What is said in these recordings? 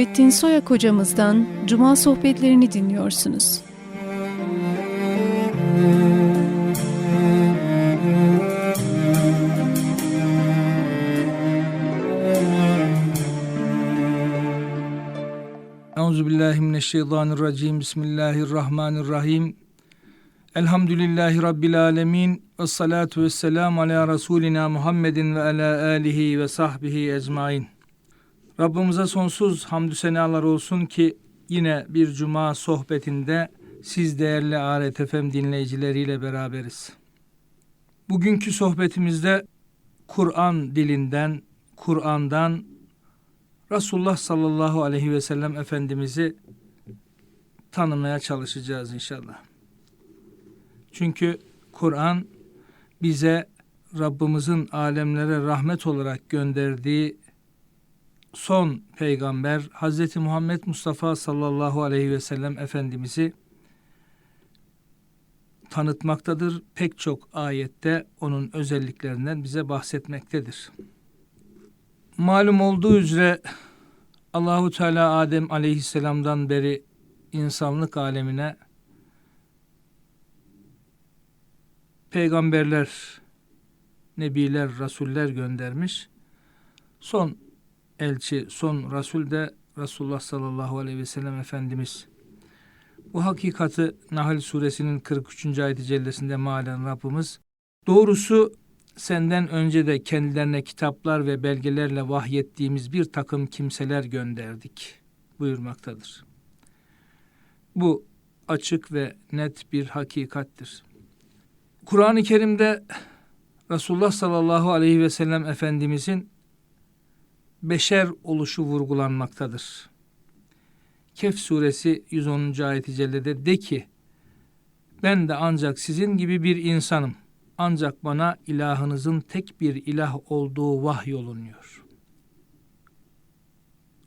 Nurettin Soyak hocamızdan Cuma sohbetlerini dinliyorsunuz. Euzubillahimineşşeytanirracim. Bismillahirrahmanirrahim. Elhamdülillahi Rabbil alemin. Ve salatu ve selamu ala Resulina Muhammedin ve ala alihi ve sahbihi ecmain. Rabbimize sonsuz hamdü senalar olsun ki yine bir cuma sohbetinde siz değerli Aret dinleyicileriyle beraberiz. Bugünkü sohbetimizde Kur'an dilinden, Kur'an'dan Resulullah sallallahu aleyhi ve sellem Efendimiz'i tanımaya çalışacağız inşallah. Çünkü Kur'an bize Rabbimizin alemlere rahmet olarak gönderdiği son peygamber Hz. Muhammed Mustafa sallallahu aleyhi ve sellem Efendimiz'i tanıtmaktadır. Pek çok ayette onun özelliklerinden bize bahsetmektedir. Malum olduğu üzere Allahu Teala Adem Aleyhisselam'dan beri insanlık alemine peygamberler, nebiler, rasuller göndermiş. Son elçi, son rasul de Resulullah sallallahu aleyhi ve sellem Efendimiz. Bu hakikati Nahl suresinin 43. ayet-i cellesinde malen Rabbimiz doğrusu senden önce de kendilerine kitaplar ve belgelerle vahyettiğimiz bir takım kimseler gönderdik buyurmaktadır. Bu açık ve net bir hakikattir. Kur'an-ı Kerim'de Resulullah sallallahu aleyhi ve sellem Efendimizin beşer oluşu vurgulanmaktadır. Kehf suresi 110. ayet-i cellede de ki ben de ancak sizin gibi bir insanım. Ancak bana ilahınızın tek bir ilah olduğu vahyolunuyor.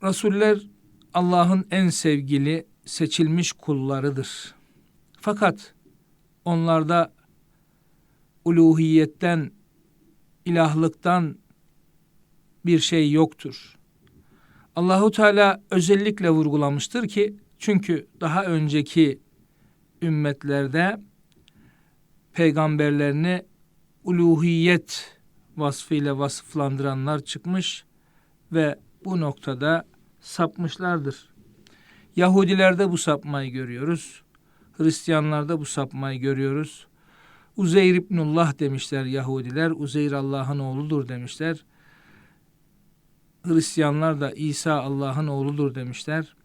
Resuller Allah'ın en sevgili, seçilmiş kullarıdır. Fakat onlarda uluhiyetten, ilahlıktan bir şey yoktur. Allahu Teala özellikle vurgulamıştır ki çünkü daha önceki ümmetlerde peygamberlerini uluhiyet vasfıyla vasıflandıranlar çıkmış ve bu noktada sapmışlardır. Yahudilerde bu sapmayı görüyoruz. Hristiyanlarda bu sapmayı görüyoruz. Uzeyr İbnullah demişler Yahudiler. Uzeyr Allah'ın oğludur demişler. Hristiyanlar da İsa Allah'ın oğludur demişler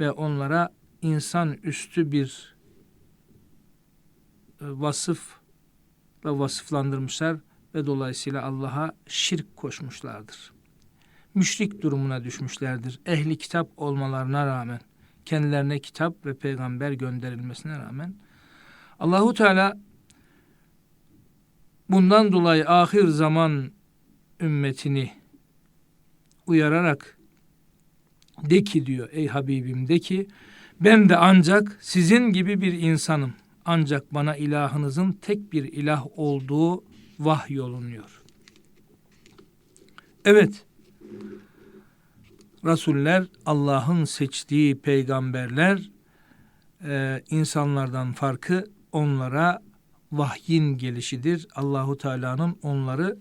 ve onlara insan üstü bir e, vasıfla vasıflandırmışlar ve dolayısıyla Allah'a şirk koşmuşlardır. Müşrik durumuna düşmüşlerdir. Ehli kitap olmalarına rağmen, kendilerine kitap ve peygamber gönderilmesine rağmen Allahu Teala bundan dolayı ahir zaman ümmetini uyararak de ki diyor ey Habibim de ki ben de ancak sizin gibi bir insanım. Ancak bana ilahınızın tek bir ilah olduğu vahyolunuyor. Evet, Rasuller Allah'ın seçtiği peygamberler e, insanlardan farkı onlara vahyin gelişidir. Allahu Teala'nın onları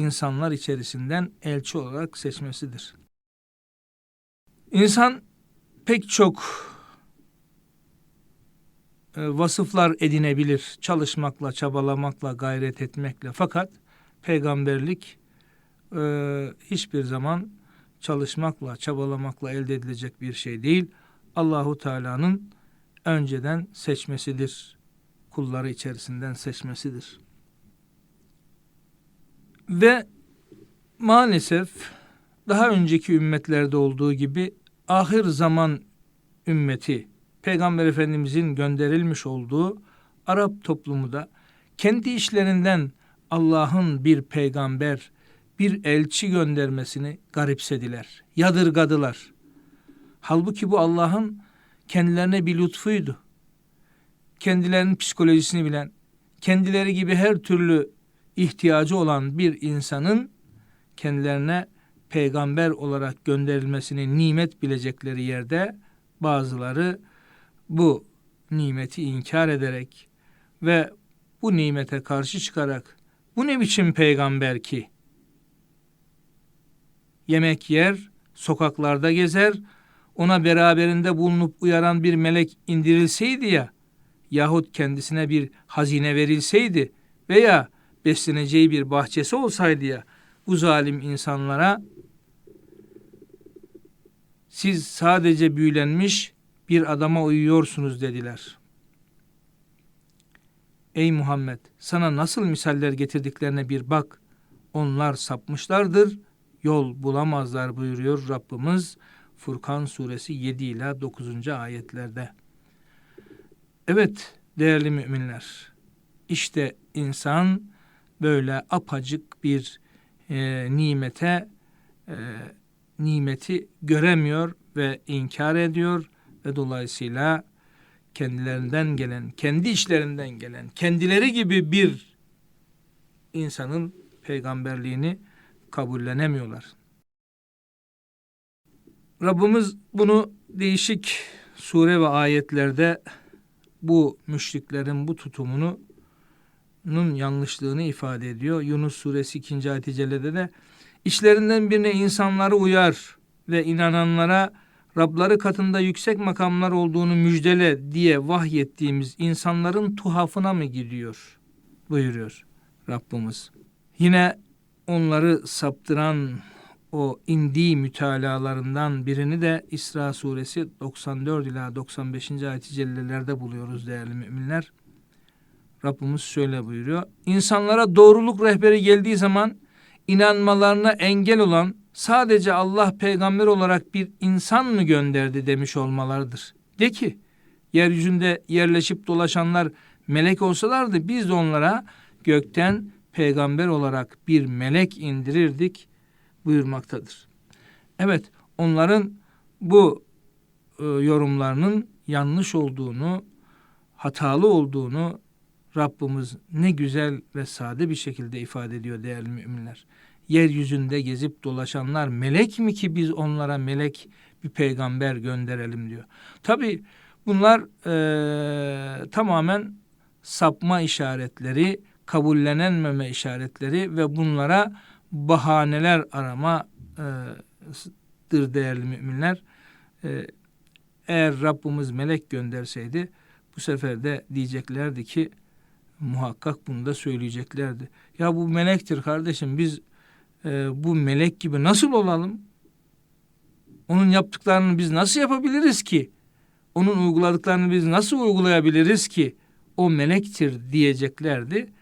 insanlar içerisinden elçi olarak seçmesidir. İnsan pek çok e, vasıflar edinebilir çalışmakla, çabalamakla, gayret etmekle. Fakat peygamberlik e, hiçbir zaman çalışmakla, çabalamakla elde edilecek bir şey değil. Allahu Teala'nın önceden seçmesidir. Kulları içerisinden seçmesidir. Ve maalesef daha önceki ümmetlerde olduğu gibi ahir zaman ümmeti Peygamber Efendimizin gönderilmiş olduğu Arap toplumu da kendi işlerinden Allah'ın bir peygamber, bir elçi göndermesini garipsediler, yadırgadılar. Halbuki bu Allah'ın kendilerine bir lütfuydu. Kendilerinin psikolojisini bilen, kendileri gibi her türlü ihtiyacı olan bir insanın kendilerine peygamber olarak gönderilmesini nimet bilecekleri yerde bazıları bu nimeti inkar ederek ve bu nimete karşı çıkarak bu ne biçim peygamber ki? Yemek yer, sokaklarda gezer, ona beraberinde bulunup uyaran bir melek indirilseydi ya, yahut kendisine bir hazine verilseydi veya besleneceği bir bahçesi olsaydı ya, bu zalim insanlara siz sadece büyülenmiş bir adama uyuyorsunuz dediler. Ey Muhammed sana nasıl misaller getirdiklerine bir bak. Onlar sapmışlardır, yol bulamazlar buyuruyor Rabbimiz Furkan suresi 7 ila 9. ayetlerde. Evet değerli müminler işte insan böyle apacık bir e, nimete e, nimeti göremiyor ve inkar ediyor ve dolayısıyla kendilerinden gelen, kendi işlerinden gelen, kendileri gibi bir insanın peygamberliğini kabullenemiyorlar. Rabbimiz bunu değişik sure ve ayetlerde bu müşriklerin bu tutumunu nun yanlışlığını ifade ediyor. Yunus suresi 2. ayet-i cellede de işlerinden birine insanları uyar ve inananlara Rabları katında yüksek makamlar olduğunu müjdele diye vahyettiğimiz insanların tuhafına mı gidiyor? buyuruyor Rabbimiz. Yine onları saptıran o indi mütalalarından birini de İsra suresi 94 ila 95. ayet-i cellelerde buluyoruz değerli müminler. Rabbimiz şöyle buyuruyor. İnsanlara doğruluk rehberi geldiği zaman inanmalarına engel olan sadece Allah peygamber olarak bir insan mı gönderdi demiş olmalarıdır. De ki yeryüzünde yerleşip dolaşanlar melek olsalardı biz de onlara gökten peygamber olarak bir melek indirirdik buyurmaktadır. Evet onların bu e, yorumlarının yanlış olduğunu, hatalı olduğunu Rabbimiz ne güzel ve sade bir şekilde ifade ediyor değerli müminler. Yeryüzünde gezip dolaşanlar melek mi ki biz onlara melek bir peygamber gönderelim diyor. Tabi bunlar e, tamamen sapma işaretleri, kabullenenmeme işaretleri ve bunlara bahaneler aramadır değerli müminler. E, eğer Rabbimiz melek gönderseydi bu sefer de diyeceklerdi ki muhakkak bunu da söyleyeceklerdi. Ya bu melektir kardeşim biz e, bu melek gibi nasıl olalım? Onun yaptıklarını biz nasıl yapabiliriz ki? Onun uyguladıklarını biz nasıl uygulayabiliriz ki? O melektir diyeceklerdi.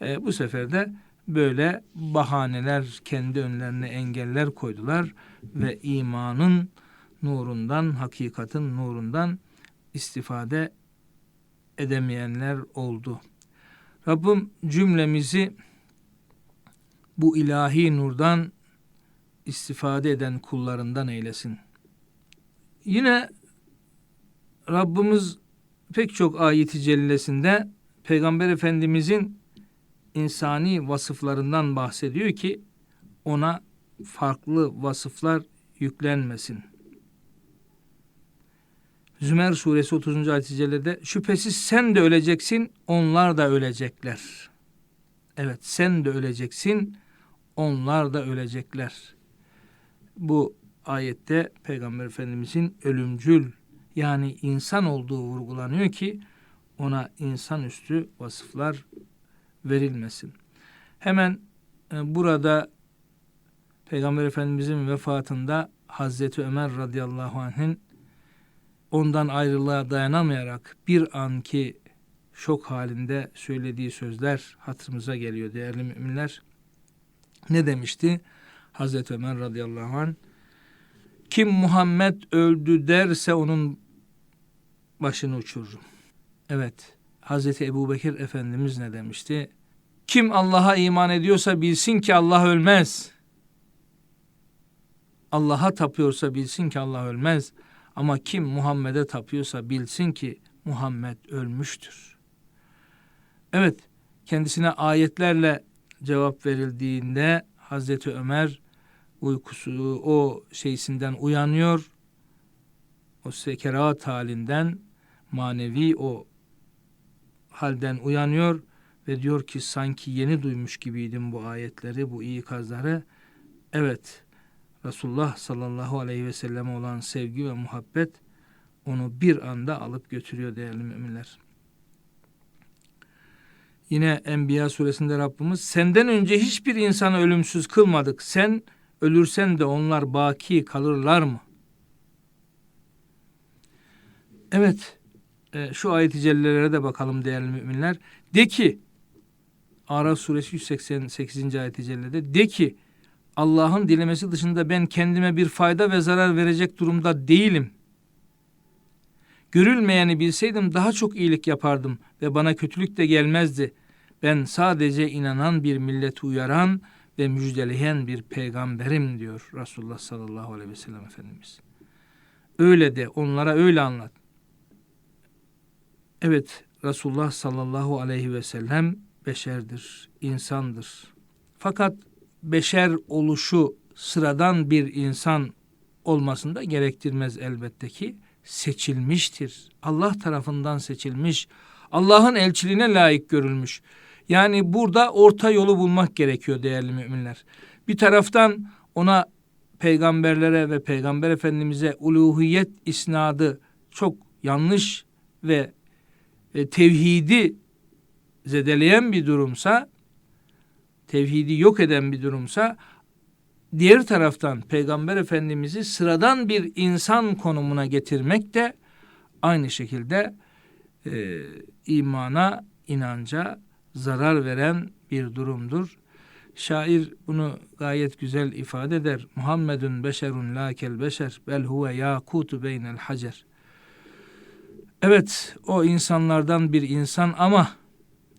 E, bu sefer de böyle bahaneler kendi önlerine engeller koydular ve imanın nurundan, hakikatin nurundan istifade edemeyenler oldu. Rabbim cümlemizi bu ilahi nurdan istifade eden kullarından eylesin. Yine Rabbimiz pek çok ayeti cellesinde Peygamber Efendimizin insani vasıflarından bahsediyor ki ona farklı vasıflar yüklenmesin. Zümer suresi 30. ayet-i cellede şüphesiz sen de öleceksin onlar da ölecekler. Evet sen de öleceksin onlar da ölecekler. Bu ayette Peygamber Efendimizin ölümcül yani insan olduğu vurgulanıyor ki ona insanüstü vasıflar verilmesin. Hemen e, burada Peygamber Efendimizin vefatında Hazreti Ömer radıyallahu anh'in ondan ayrılığa dayanamayarak bir anki şok halinde söylediği sözler hatırımıza geliyor değerli müminler. Ne demişti? Hazreti Ömer radıyallahu anh kim Muhammed öldü derse onun başını uçururum. Evet. Hazreti Ebu Bekir Efendimiz ne demişti? Kim Allah'a iman ediyorsa bilsin ki Allah ölmez. Allah'a tapıyorsa bilsin ki Allah ölmez. Ama kim Muhammed'e tapıyorsa bilsin ki Muhammed ölmüştür. Evet, kendisine ayetlerle cevap verildiğinde Hazreti Ömer uykusu o şeysinden uyanıyor. O sekerat halinden manevi o halden uyanıyor ve diyor ki sanki yeni duymuş gibiydim bu ayetleri, bu ikazları. Evet, Resulullah sallallahu aleyhi ve selleme olan sevgi ve muhabbet onu bir anda alıp götürüyor değerli müminler. Yine Enbiya suresinde Rabbimiz senden önce hiçbir insanı ölümsüz kılmadık. Sen ölürsen de onlar baki kalırlar mı? Evet, e, şu ayet-i cellelere de bakalım değerli müminler. De ki, Araf suresi 188. ayet-i cellede, de ki, Allah'ın dilemesi dışında ben kendime bir fayda ve zarar verecek durumda değilim. Görülmeyeni bilseydim daha çok iyilik yapardım ve bana kötülük de gelmezdi. Ben sadece inanan bir milleti uyaran ve müjdeleyen bir peygamberim diyor Resulullah sallallahu aleyhi ve sellem Efendimiz. Öyle de onlara öyle anlat. Evet Resulullah sallallahu aleyhi ve sellem beşerdir, insandır. Fakat beşer oluşu sıradan bir insan olmasını da gerektirmez elbette ki seçilmiştir. Allah tarafından seçilmiş, Allah'ın elçiliğine layık görülmüş. Yani burada orta yolu bulmak gerekiyor değerli müminler. Bir taraftan ona peygamberlere ve peygamber efendimize uluhiyet isnadı çok yanlış ve e, tevhidi zedeleyen bir durumsa, tevhidi yok eden bir durumsa, diğer taraftan Peygamber Efendimiz'i sıradan bir insan konumuna getirmek de aynı şekilde e, imana, inanca zarar veren bir durumdur. Şair bunu gayet güzel ifade eder. Muhammedun beşerun la kel beşer bel huve yakutu beynel hacer. Evet o insanlardan bir insan ama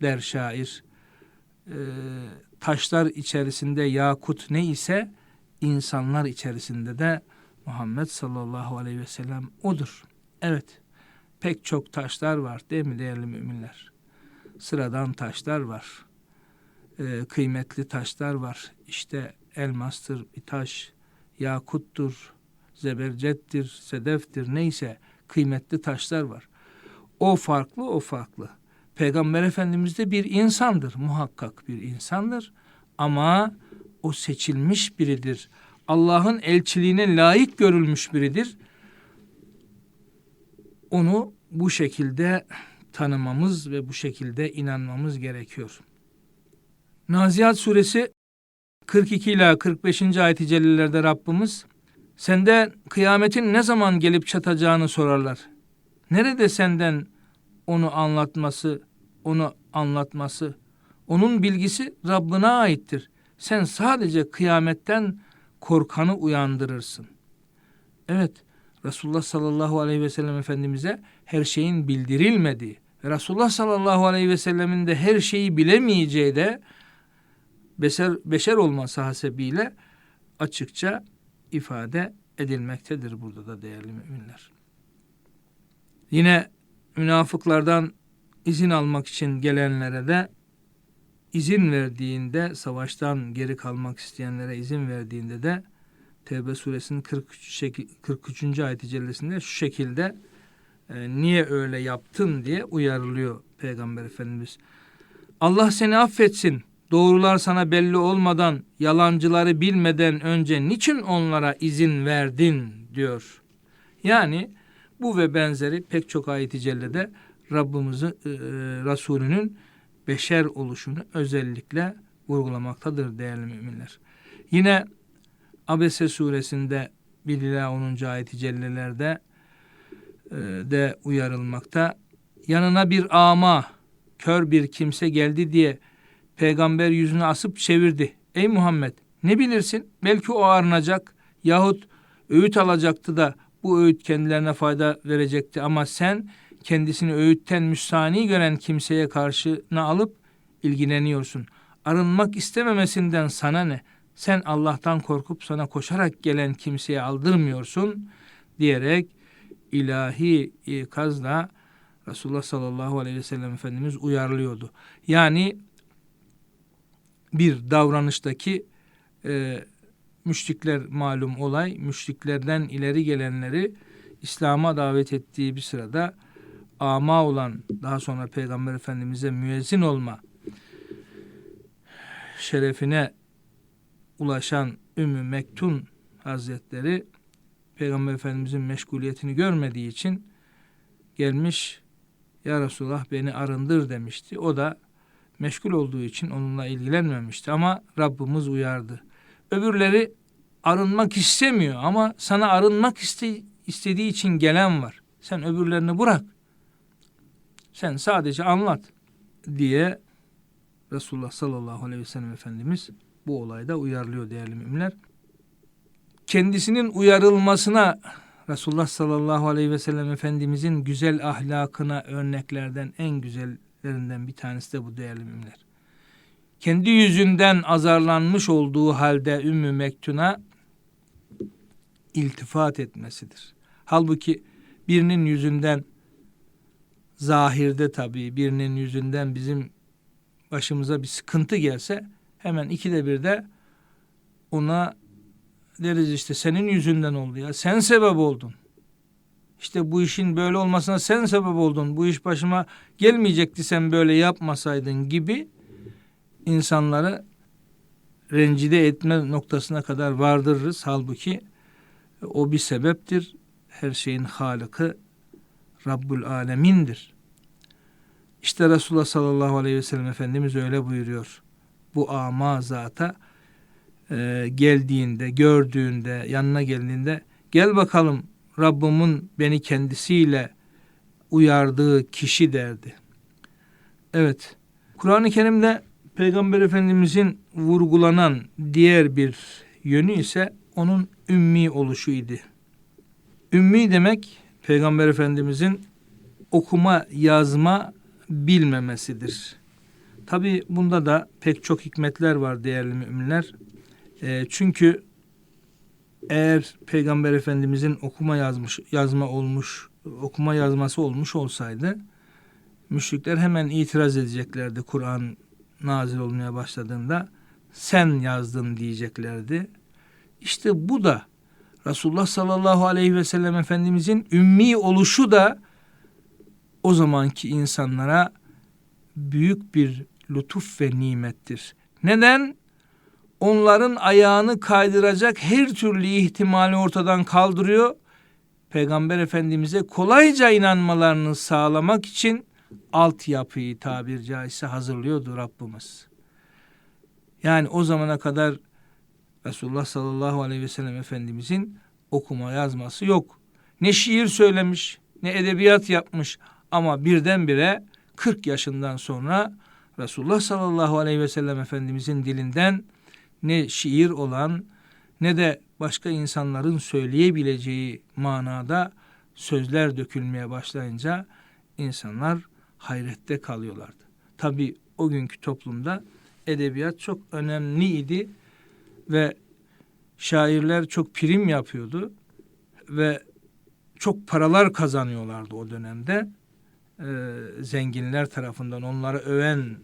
der şair. E, taşlar içerisinde yakut ne ise insanlar içerisinde de Muhammed sallallahu aleyhi ve sellem odur. Evet pek çok taşlar var değil mi değerli müminler? Sıradan taşlar var. E, kıymetli taşlar var. İşte elmastır bir taş, yakuttur, zebercettir, sedeftir neyse kıymetli taşlar var. O farklı, o farklı. Peygamber Efendimiz de bir insandır, muhakkak bir insandır. Ama o seçilmiş biridir. Allah'ın elçiliğine layık görülmüş biridir. Onu bu şekilde tanımamız ve bu şekilde inanmamız gerekiyor. Nazihat suresi 42 ila 45. ayet-i cellelerde Rabbimiz sende kıyametin ne zaman gelip çatacağını sorarlar. Nerede senden onu anlatması, onu anlatması, onun bilgisi Rabbine aittir. Sen sadece kıyametten korkanı uyandırırsın. Evet, Resulullah sallallahu aleyhi ve sellem Efendimiz'e her şeyin bildirilmediği Resulullah sallallahu aleyhi ve sellemin de her şeyi bilemeyeceği de beşer, beşer olması hasebiyle açıkça ifade edilmektedir burada da değerli müminler. Yine münafıklardan izin almak için gelenlere de izin verdiğinde savaştan geri kalmak isteyenlere izin verdiğinde de Tevbe suresinin 43. 43. ayet-i cellesinde şu şekilde e, niye öyle yaptın diye uyarılıyor Peygamber Efendimiz. Allah seni affetsin. Doğrular sana belli olmadan, yalancıları bilmeden önce niçin onlara izin verdin diyor. Yani bu ve benzeri pek çok ayet-i cellede Rabbimizin e, Resulünün beşer oluşunu özellikle vurgulamaktadır değerli müminler. Yine Abese suresinde 1 ila 10. ayet-i cellelerde e, de uyarılmakta. Yanına bir ama, kör bir kimse geldi diye peygamber yüzünü asıp çevirdi. Ey Muhammed ne bilirsin? Belki o arınacak yahut öğüt alacaktı da bu öğüt kendilerine fayda verecekti ama sen kendisini öğütten müstani gören kimseye karşına alıp ilgileniyorsun. Arınmak istememesinden sana ne? Sen Allah'tan korkup sana koşarak gelen kimseye aldırmıyorsun diyerek ilahi ikazla Resulullah sallallahu aleyhi ve sellem Efendimiz uyarlıyordu. Yani bir davranıştaki e, müşrikler malum olay. Müşriklerden ileri gelenleri İslam'a davet ettiği bir sırada ama olan daha sonra Peygamber Efendimiz'e müezzin olma şerefine ulaşan Ümmü Mektun Hazretleri Peygamber Efendimiz'in meşguliyetini görmediği için gelmiş Ya Resulullah beni arındır demişti. O da meşgul olduğu için onunla ilgilenmemişti ama Rabbimiz uyardı. Öbürleri arınmak istemiyor ama sana arınmak iste, istediği için gelen var. Sen öbürlerini bırak. Sen sadece anlat diye Resulullah sallallahu aleyhi ve sellem Efendimiz bu olayda uyarlıyor değerli müminler. Kendisinin uyarılmasına Resulullah sallallahu aleyhi ve sellem Efendimizin güzel ahlakına örneklerden en güzellerinden bir tanesi de bu değerli müminler. Kendi yüzünden azarlanmış olduğu halde Ümmü Mektun'a iltifat etmesidir. Halbuki birinin yüzünden zahirde tabii birinin yüzünden bizim başımıza bir sıkıntı gelse hemen ikide bir de ona deriz işte senin yüzünden oldu ya sen sebep oldun. İşte bu işin böyle olmasına sen sebep oldun. Bu iş başıma gelmeyecekti sen böyle yapmasaydın gibi insanları rencide etme noktasına kadar vardırırız. Halbuki o bir sebeptir. Her şeyin halıkı Rabbul Alemin'dir. İşte Resulullah sallallahu aleyhi ve sellem Efendimiz öyle buyuruyor. Bu ama zata e, geldiğinde, gördüğünde, yanına geldiğinde gel bakalım Rabbimin beni kendisiyle uyardığı kişi derdi. Evet, Kur'an-ı Kerim'de Peygamber Efendimizin vurgulanan diğer bir yönü ise onun ümmi oluşu idi. Ümmi demek Peygamber Efendimizin okuma yazma bilmemesidir. Tabi bunda da pek çok hikmetler var değerli müminler. E, çünkü eğer Peygamber Efendimizin okuma yazmış yazma olmuş okuma yazması olmuş olsaydı müşrikler hemen itiraz edeceklerdi Kur'an nazil olmaya başladığında sen yazdın diyeceklerdi. İşte bu da Resulullah sallallahu aleyhi ve sellem Efendimizin ümmi oluşu da o zamanki insanlara büyük bir lütuf ve nimettir. Neden? Onların ayağını kaydıracak her türlü ihtimali ortadan kaldırıyor. Peygamber Efendimiz'e kolayca inanmalarını sağlamak için altyapıyı tabir caizse hazırlıyordu Rabbimiz. Yani o zamana kadar Resulullah sallallahu aleyhi ve sellem Efendimizin okuma yazması yok. Ne şiir söylemiş, ne edebiyat yapmış ama birdenbire 40 yaşından sonra Resulullah sallallahu aleyhi ve sellem Efendimizin dilinden ne şiir olan ne de başka insanların söyleyebileceği manada sözler dökülmeye başlayınca insanlar hayrette kalıyorlardı. Tabi o günkü toplumda edebiyat çok önemliydi ve şairler çok prim yapıyordu ve çok paralar kazanıyorlardı o dönemde. Ee, zenginler tarafından onları öven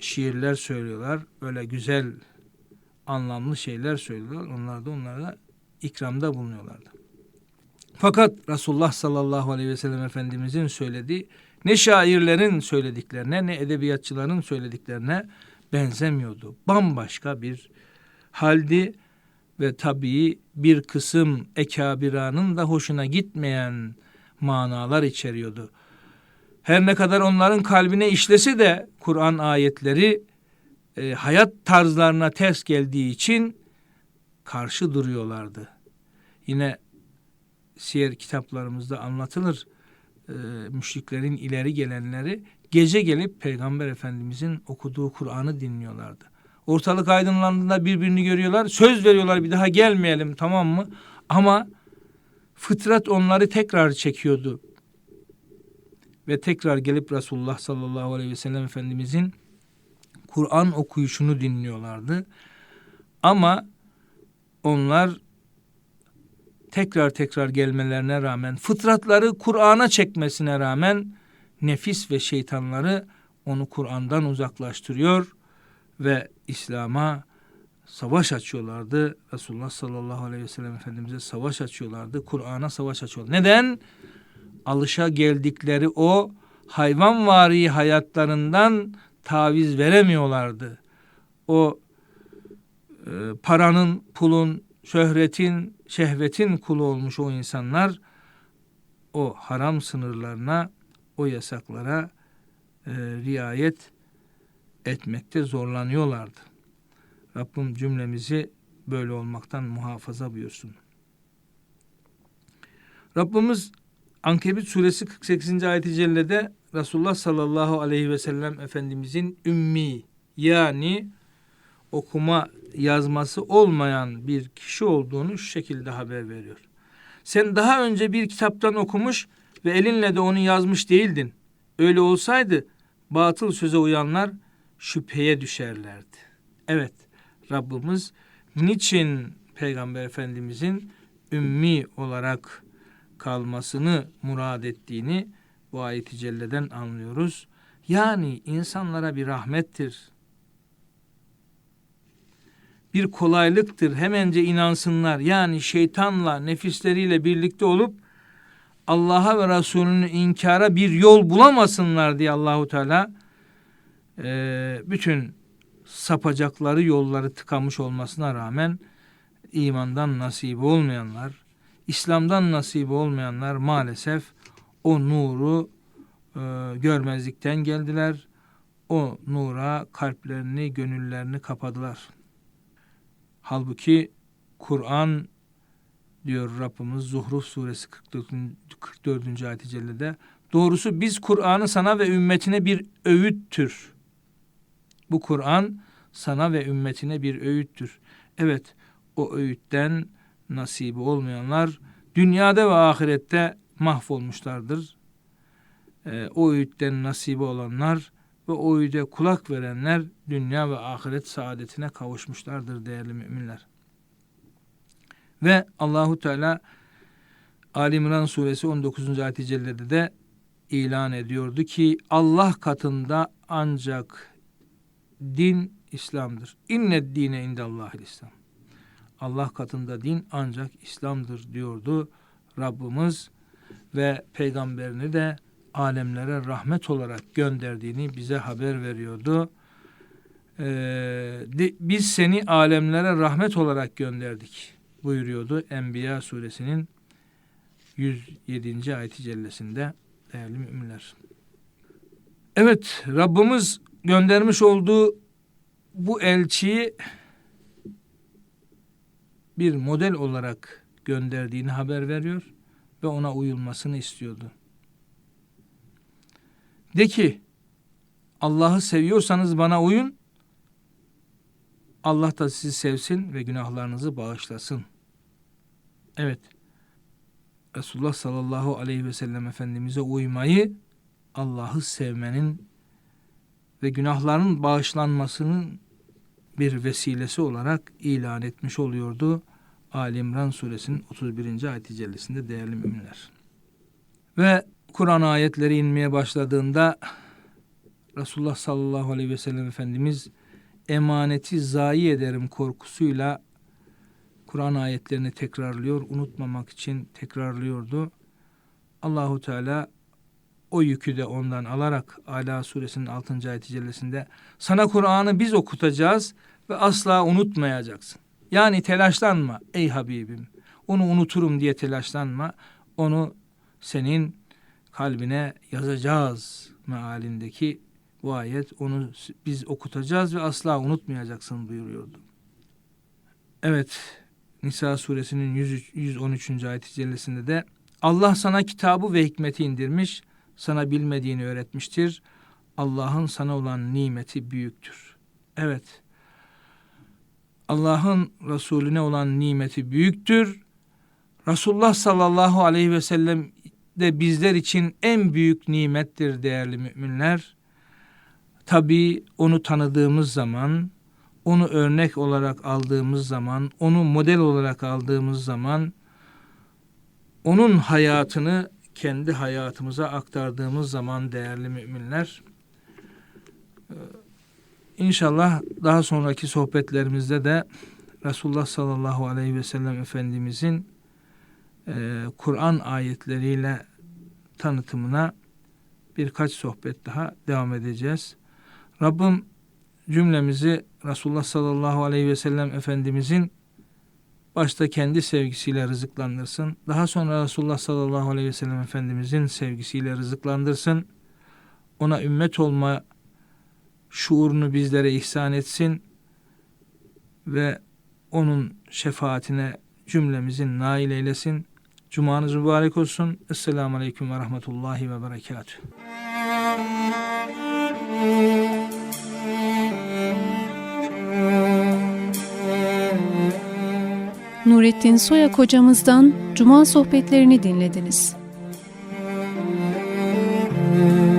şiirler söylüyorlar. Böyle güzel anlamlı şeyler söylüyorlar. Onlar da onlara ikramda bulunuyorlardı. Fakat Resulullah sallallahu aleyhi ve sellem Efendimizin söylediği ne şairlerin söylediklerine ne edebiyatçıların söylediklerine benzemiyordu. Bambaşka bir haldi ve tabii bir kısım ekabiranın da hoşuna gitmeyen manalar içeriyordu. Her ne kadar onların kalbine işlese de Kur'an ayetleri e, hayat tarzlarına ters geldiği için karşı duruyorlardı. Yine siyer kitaplarımızda anlatılır e, müşriklerin ileri gelenleri gece gelip Peygamber Efendimizin okuduğu Kur'an'ı dinliyorlardı. Ortalık aydınlandığında birbirini görüyorlar. Söz veriyorlar bir daha gelmeyelim tamam mı? Ama fıtrat onları tekrar çekiyordu. Ve tekrar gelip Resulullah sallallahu aleyhi ve sellem Efendimizin Kur'an okuyuşunu dinliyorlardı. Ama onlar tekrar tekrar gelmelerine rağmen, fıtratları Kur'an'a çekmesine rağmen nefis ve şeytanları onu Kur'an'dan uzaklaştırıyor ve İslam'a savaş açıyorlardı. Resulullah sallallahu aleyhi ve sellem Efendimiz'e savaş açıyorlardı. Kur'an'a savaş açıyorlar. Neden? Alışa geldikleri o hayvanvari hayatlarından taviz veremiyorlardı. O e, paranın, pulun, şöhretin, şehvetin kulu olmuş o insanlar o haram sınırlarına, o yasaklara e, riayet etmekte zorlanıyorlardı. Rabbim cümlemizi böyle olmaktan muhafaza buyursun. Rabbimiz Ankebut suresi 48. ayet-i cellede Resulullah sallallahu aleyhi ve sellem Efendimizin ümmi yani okuma yazması olmayan bir kişi olduğunu şu şekilde haber veriyor. Sen daha önce bir kitaptan okumuş ve elinle de onu yazmış değildin. Öyle olsaydı batıl söze uyanlar şüpheye düşerlerdi. Evet Rabbimiz niçin Peygamber Efendimizin ümmi olarak kalmasını murad ettiğini bu ayet-i celleden anlıyoruz. Yani insanlara bir rahmettir. Bir kolaylıktır. Hemence inansınlar. Yani şeytanla, nefisleriyle birlikte olup Allah'a ve Resulünü inkara bir yol bulamasınlar diye Allahu Teala e, bütün sapacakları yolları tıkamış olmasına rağmen imandan nasibi olmayanlar, İslam'dan nasibi olmayanlar maalesef o nuru e, görmezlikten geldiler. O nura kalplerini, gönüllerini kapadılar. Halbuki Kur'an diyor Rabbimiz Zuhruf suresi 44. 44. ayet-i cellede doğrusu biz Kur'an'ı sana ve ümmetine bir öğüttür. Bu Kur'an sana ve ümmetine bir öğüttür. Evet o öğütten nasibi olmayanlar dünyada ve ahirette mahvolmuşlardır. E, o öğütten nasibi olanlar ve o öğüde kulak verenler dünya ve ahiret saadetine kavuşmuşlardır değerli müminler. Ve Allahu Teala Ali İmran suresi 19. ayet-i de ilan ediyordu ki Allah katında ancak din İslam'dır. İnne dine indallahil İslam. Allah katında din ancak İslam'dır diyordu Rabbimiz ve peygamberini de alemlere rahmet olarak gönderdiğini bize haber veriyordu. Ee, de, biz seni alemlere rahmet olarak gönderdik buyuruyordu Enbiya suresinin 107. ayeti cellesinde değerli müminler. Evet Rabbimiz göndermiş olduğu bu elçiyi bir model olarak gönderdiğini haber veriyor ve ona uyulmasını istiyordu. De ki Allah'ı seviyorsanız bana uyun. Allah da sizi sevsin ve günahlarınızı bağışlasın. Evet. Resulullah sallallahu aleyhi ve sellem Efendimiz'e uymayı Allah'ı sevmenin ve günahların bağışlanmasının bir vesilesi olarak ilan etmiş oluyordu. Ali İmran suresinin 31. ayet-i değerli müminler. Ve Kur'an ayetleri inmeye başladığında Resulullah sallallahu aleyhi ve sellem Efendimiz emaneti zayi ederim korkusuyla Kur'an ayetlerini tekrarlıyor, unutmamak için tekrarlıyordu. Allahu Teala o yükü de ondan alarak Ala suresinin 6. ayet cellesinde sana Kur'an'ı biz okutacağız ve asla unutmayacaksın. Yani telaşlanma ey Habibim. Onu unuturum diye telaşlanma. Onu senin kalbine yazacağız mealindeki bu ayet onu biz okutacağız ve asla unutmayacaksın buyuruyordu. Evet Nisa suresinin 103, 113. ayet cellesinde de Allah sana kitabı ve hikmeti indirmiş, sana bilmediğini öğretmiştir. Allah'ın sana olan nimeti büyüktür. Evet, Allah'ın Resulüne olan nimeti büyüktür. Resulullah sallallahu aleyhi ve sellem de bizler için en büyük nimettir değerli müminler. Tabi onu tanıdığımız zaman, onu örnek olarak aldığımız zaman, onu model olarak aldığımız zaman, onun hayatını kendi hayatımıza aktardığımız zaman değerli müminler, İnşallah daha sonraki sohbetlerimizde de Resulullah sallallahu aleyhi ve sellem Efendimizin e, Kur'an ayetleriyle tanıtımına birkaç sohbet daha devam edeceğiz. Rabbim cümlemizi Resulullah sallallahu aleyhi ve sellem Efendimizin başta kendi sevgisiyle rızıklandırsın. Daha sonra Resulullah sallallahu aleyhi ve sellem Efendimizin sevgisiyle rızıklandırsın. Ona ümmet olma şuurunu bizlere ihsan etsin ve onun şefaatine cümlemizin nail eylesin. Cumanız mübarek olsun. Esselamu Aleyküm ve Rahmetullahi ve Berekatuhu. Nurettin Soyak hocamızdan Cuma sohbetlerini dinlediniz. Müzik